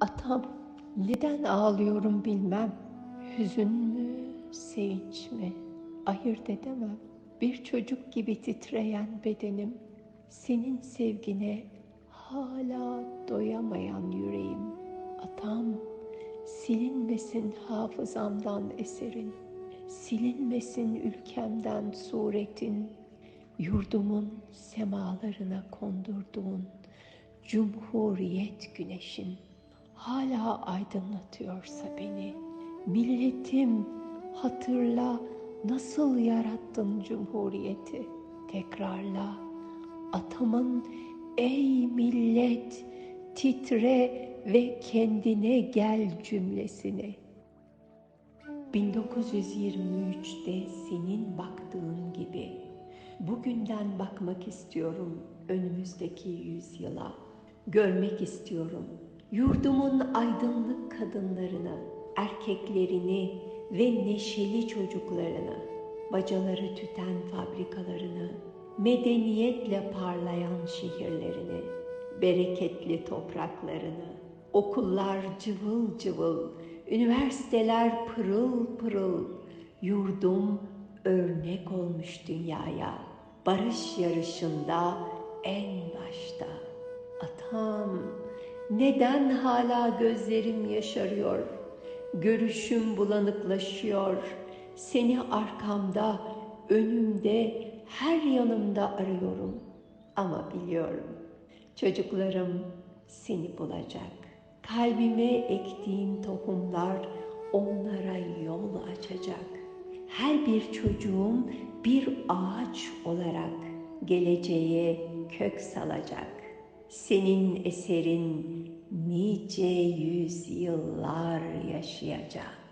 Atam, neden ağlıyorum bilmem. Hüzün mü, sevinç mi? Ayırt edemem. Bir çocuk gibi titreyen bedenim, senin sevgine hala doyamayan yüreğim. Atam, silinmesin hafızamdan eserin, silinmesin ülkemden suretin, yurdumun semalarına kondurduğun Cumhuriyet güneşin hala aydınlatıyorsa beni. Milletim hatırla nasıl yarattın Cumhuriyeti. Tekrarla atamın ey millet titre ve kendine gel cümlesini. 1923'te senin baktığın gibi bugünden bakmak istiyorum önümüzdeki yüzyıla. Görmek istiyorum yurdumun aydınlık kadınlarını, erkeklerini ve neşeli çocuklarını, bacaları tüten fabrikalarını, medeniyetle parlayan şehirlerini, bereketli topraklarını, okullar cıvıl cıvıl, üniversiteler pırıl pırıl, yurdum örnek olmuş dünyaya, barış yarışında en başta. Atam, neden hala gözlerim yaşarıyor? Görüşüm bulanıklaşıyor. Seni arkamda, önümde, her yanımda arıyorum. Ama biliyorum, çocuklarım seni bulacak. Kalbime ektiğin tohumlar onlara yol açacak. Her bir çocuğum bir ağaç olarak geleceğe kök salacak. Senin eserin nice yüzyıllar yaşayacak.